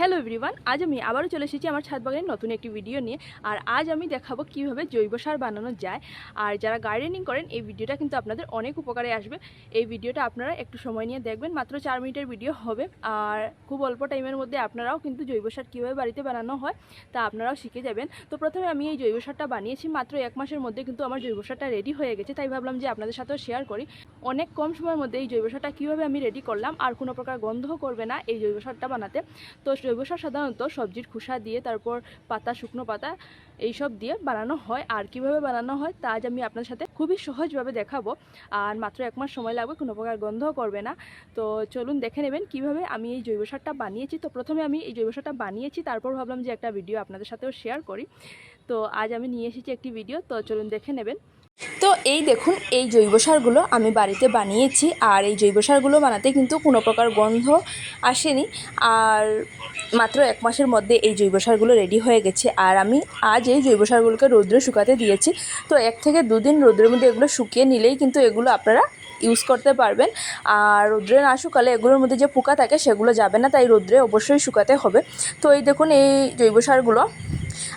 Hello everyone আজ আমি আবারও চলে এসেছি আমার ছাদ বাগানের নতুন একটি ভিডিও নিয়ে। আর আজ আমি দেখাবো কীভাবে জৈব সার বানানো যায়। আর যারা গার্ডেনিং করেন, এই ভিডিওটা কিন্তু আপনাদের অনেক উপকারে আসবে। এই ভিডিওটা আপনারা একটু সময় নিয়ে দেখবেন, মাত্র চার মিনিটের ভিডিও হবে। আর খুব অল্প টাইমের মধ্যে আপনারাও কিন্তু জৈব সার কীভাবে বাড়িতে বানানো হয়, তা আপনারাও শিখে যাবেন। তো প্রথমে আমি এই জৈব সারটা বানিয়েছি, মাত্র এক মাসের মধ্যে কিন্তু আমার জৈব সারটা রেডি হয়ে গেছে। তাই ভাবলাম যে আপনাদের সাথেও শেয়ার করি। অনেক কম সময়ের মধ্যে এই জৈব সারটা কীভাবে আমি রেডি করলাম, আর কোনো প্রকার গন্ধও করবে না এই জৈব সারটা বানাতে। তো জৈব সার সাধারণত সবজির খোসা দিয়ে, তারপর পাতা, শুকনো পাতা এইসব দিয়ে বানানো হয়। আর কীভাবে বানানো হয় তা আজ আমি আপনার সাথে খুবই সহজভাবে দেখাবো। আর মাত্র এক মাস সময় লাগবে, কোনো প্রকার গন্ধও করবে না। তো চলুন দেখে নেবেন কীভাবে আমি এই জৈব সারটা বানিয়েছি। তো প্রথমে আমি এই জৈব সারটা বানিয়েছি, তারপর ভাবলাম যে একটা ভিডিও আপনাদের সাথেও শেয়ার করি। তো আজ আমি নিয়ে এসেছি একটি ভিডিও, তো চলুন দেখে নেবেন। তো এই দেখুন, এই জৈব সারগুলো আমি বাড়িতে বানিয়েছি আর এই জৈব সারগুলো বানাতে কিন্তু কোনো প্রকার গন্ধ আসেনি। আর মাত্র এক মাসের মধ্যে এই জৈব সারগুলো রেডি হয়ে গেছে। আর আমি আজ এই জৈব সারগুলোকে রৌদ্রে শুকাতে দিয়েছি। তো এক থেকে দুদিন রৌদ্রের মধ্যে এগুলো শুকিয়ে নিলেই কিন্তু এগুলো আপনারা ইউজ করতে পারবেন। আর রৌদ্রে না শুকালে এগুলোর মধ্যে যে পোকা থাকে সেগুলো যাবে না, তাই রৌদ্রে অবশ্যই শুকাতে হবে। তো এই দেখুন, এই জৈব সারগুলো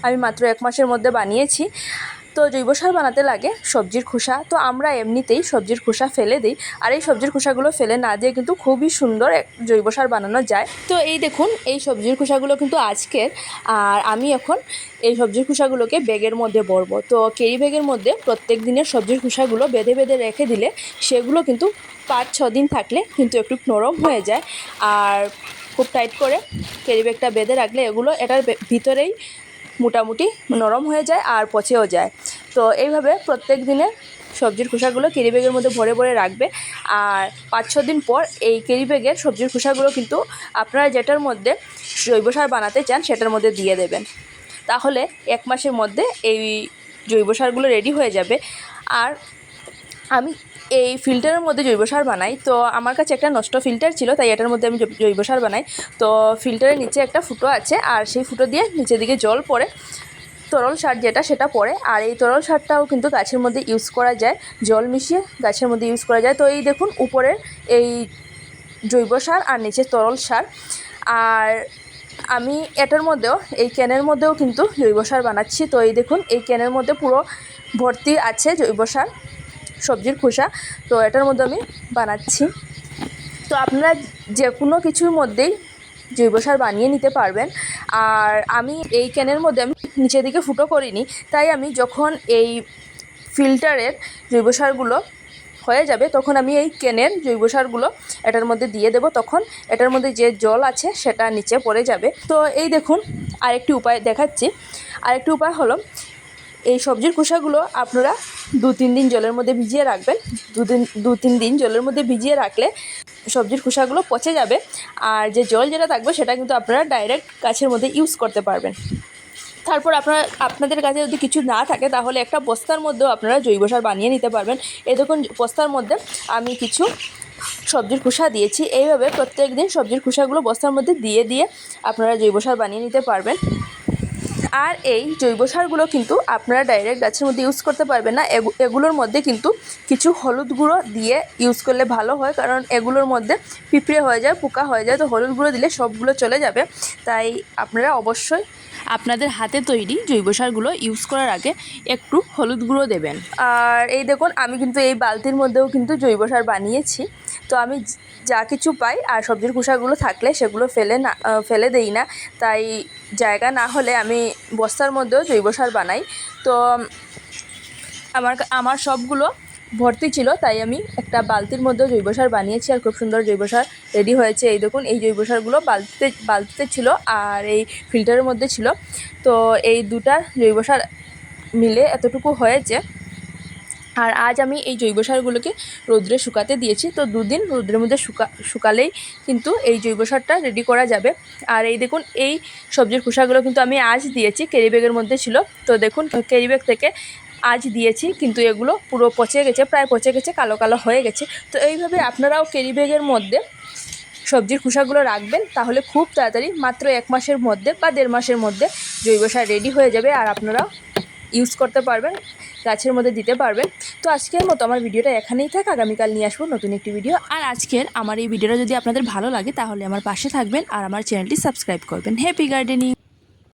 আমি মাত্র এক মাসের মধ্যে বানিয়েছি। তো জৈব সার বানাতে লাগে সবজির খোসা। তো আমরা এমনিতেই সবজির খোসা ফেলে দিই আর এই সবজির খোসাগুলো ফেলে না দিয়ে কিন্তু খুবই সুন্দর জৈব সার বানানো যায়। তো এই দেখুন, এই সবজির খোসাগুলো কিন্তু আজকের। আর আমি এখন এই সবজির খোসাগুলোকে ব্যাগের মধ্যে ভরবো। তো কেরি ব্যাগের মধ্যে প্রত্যেক দিনের সবজির খোসাগুলো বেঁধে বেঁধে রেখে দিলে সেগুলো কিন্তু পাঁচ, ছ দিন থাকলে কিন্তু একটু নরম হয়ে যায়। আর খুব টাইট করে কেরি ব্যাগটা বেঁধে রাখলে এগুলো এটার ভিতরেই মোটামুটি নরম হয়ে যায় আর পচেও যায়। তো এইভাবে প্রত্যেক দিনে সবজির খোসাগুলো কেরি ব্যাগের মধ্যে ভরে ভরে রাখবে। আর পাঁচ, ছ দিন পর এই কেরি ব্যাগের সবজির খোসাগুলো কিন্তু আপনারা যেটার মধ্যে জৈব সার বানাতে চান সেটার মধ্যে দিয়ে দেবেন। তাহলে এক মাসের মধ্যে এই জৈব সারগুলো রেডি হয়ে যাবে। আর আমি এই ফিল্টারের মধ্যে জৈব সার বানাই। তো আমার কাছে একটা নষ্ট ফিল্টার ছিল, তাই এটার মধ্যে আমি জৈব সার বানাই। তো ফিল্টারের নিচে একটা ফুটো আছে, আর সেই ফুটো দিয়ে নিচের দিকে জল পড়ে। তরল সার যেটা, সেটা পড়ে। আর এই তরল সারটাও কিন্তু গাছের মধ্যে ইউজ করা যায়। জল মিশিয়ে গাছের মধ্যে ইউজ করা যায়। তো এই দেখুন, উপরের এই জৈব সার আর নিচে তরল সার। আর আমি এটার মধ্যেও, এই ক্যানের মধ্যেও কিন্তু জৈব সার বানাচ্ছি। তো এই দেখুন, এই ক্যানের মধ্যে পুরো ভর্তি আছে জৈব সার। সবজির খোসা। তো এটার মধ্যে আমি বানাচ্ছি। তো আপনারা যে কোনো কিছুর মধ্যেই জৈব সার বানিয়ে নিতে পারবেন। আর আমি এই ক্যানের মধ্যে আমি নিচের দিকে ফুটো করিনি। তাই আমি যখন এই ফিল্টারের জৈব সারগুলো হয়ে যাবে, তখন আমি এই ক্যানের জৈব সারগুলো এটার মধ্যে দিয়ে দেব। তখন এটার মধ্যে যে জল আছে, সেটা নিচে পড়ে যাবে। তো এই দেখুন, আরেকটি উপায় দেখাচ্ছি। আরেকটি উপায় হলো এই সবজির খোসাগুলো আপনারা দু তিন দিন জলের মধ্যে ভিজিয়ে রাখবেন। দুদিন দু তিন দিন জলের মধ্যে ভিজিয়ে রাখলে সবজির খোসাগুলো পচে যাবে। আর যে জল যেটা থাকবে সেটা কিন্তু আপনারা ডাইরেক্ট গাছের মধ্যে ইউজ করতে পারবেন। তারপর আপনারা, আপনাদের কাছে যদি কিছু না থাকে তাহলে একটা বস্তার মধ্যেও আপনারা জৈব সার বানিয়ে নিতে পারবেন। দেখুন, বস্তার মধ্যে আমি কিছু সবজির খোসা দিয়েছি। এইভাবে প্রত্যেক দিন সবজির খোসাগুলো বস্তার মধ্যে দিয়ে দিয়ে আপনারা জৈব সার বানিয়ে নিতে পারবেন। আর এই জৈব সারগুলো কিন্তু আপনারা ডাইরেক্ট গাছের মধ্যে ইউজ করতে পারবেন না। এগু- এগুলোর মধ্যে কিন্তু কিছু হলুদ গুঁড়ো দিয়ে ইউজ করলে ভালো হয়, কারণ এগুলোর মধ্যে পিঁপড়ে হয়ে যায়, পোকা হয়ে যায়, তো হলুদ গুঁড়ো দিলে সবগুলো চলে যাবে। তাই আপনারা অবশ্যই আপনাদের হাতে তৈরি জৈব সারগুলো ইউজ করার আগে একটু হলুদ গুঁড়ো দেবেন। আর এই দেখুন, আমি কিন্তু এই বালতির মধ্যেও কিন্তু জৈব সার বানিয়েছি। তো আমি যা কিছু পাই আর সবজির খোসাগুলো থাকলে সেগুলো ফেলে না ফেলে দেই না। তাই জায়গা না হলে আমি বস্তার মধ্যেও জৈব সার বানাই। তো আমার আমার সবগুলো ভর্তি ছিল, তাই আমি একটা বালতির মধ্যে জৈব সার বানিয়েছি আর খুব সুন্দর জৈব সার রেডি হয়েছে। এই দেখুন, এই জৈব সারগুলো বালতিতে বালতিতে ছিল আর এই ফিল্টারের মধ্যে ছিল। তো এই দুটার জৈব সার মিলে এতটুকু হয়েছে। আর আজ আমি এই জৈব সারগুলোকে রোদ্রে শুকাতে দিয়েছি। তো দুদিন রোদ্রের মধ্যে শুকা শুকালেই কিন্তু এই জৈব সারটা রেডি করা যাবে। আর এই দেখুন, এই সবজির খোসাগুলো কিন্তু আমি আজ দিয়েছি। ক্যারি ব্যাগের মধ্যে ছিল। তো দেখুন ক্যারি ব্যাগ থেকে আজ দিয়েছি, কিন্তু এগুলো পুরো পচে গেছে, প্রায় পচে গেছে, কালো কালো হয়ে গেছে। তো এইভাবে আপনারাও ক্যারি ব্যাগের মধ্যে সবজির খোসাগুলো রাখবেন, তাহলে খুব তাড়াতাড়ি মাত্র এক মাসের মধ্যে বা দেড় মাসের মধ্যে জৈব সার রেডি হয়ে যাবে। আর আপনারা ইউজ করতে পারবেন। গাছের মধ্যে দিতে পারবেন তো আজকের মতো আমার ভিডিওটা এখানেই থাক। আগামীকাল নিয়ে আসব নতুন একটি ভিডিও। আর আজকের আমার এই ভিডিওটা যদি আপনাদের ভালো লাগে, তাহলে আমার পাশে থাকবেন আর আমার চ্যানেলটি সাবস্ক্রাইব করবেন। Happy gardening